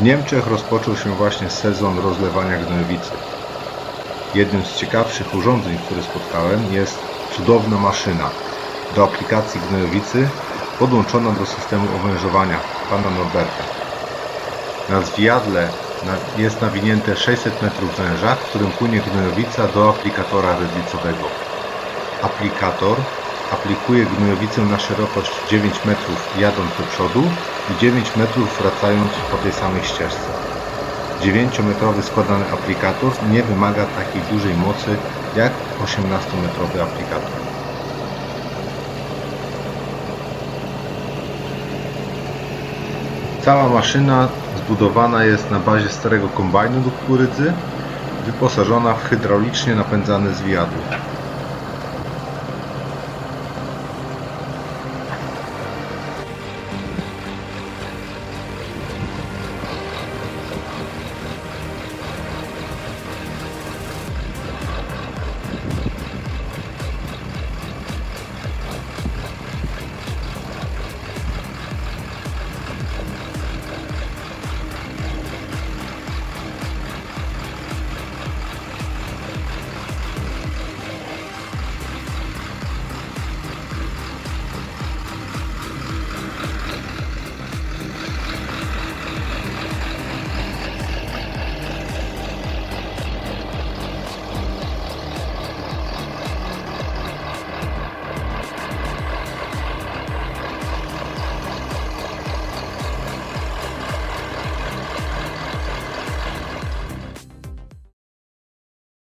W Niemczech rozpoczął się właśnie sezon rozlewania gnojowicy. Jednym z ciekawszych urządzeń, które spotkałem, jest cudowna maszyna do aplikacji gnojowicy podłączona do systemu owężowania pana Norberta. Na zwijadle jest nawinięte 600 metrów węża, którym płynie gnojowica do aplikatora redlicowego. Aplikator aplikuje gnojowicę na szerokość 9 metrów jadąc do przodu i 9 metrów wracając po tej samej ścieżce. 9-metrowy składany aplikator nie wymaga takiej dużej mocy jak 18-metrowy aplikator. Cała maszyna zbudowana jest na bazie starego kombajnu do kukurydzy, wyposażona w hydraulicznie napędzane zwiadło.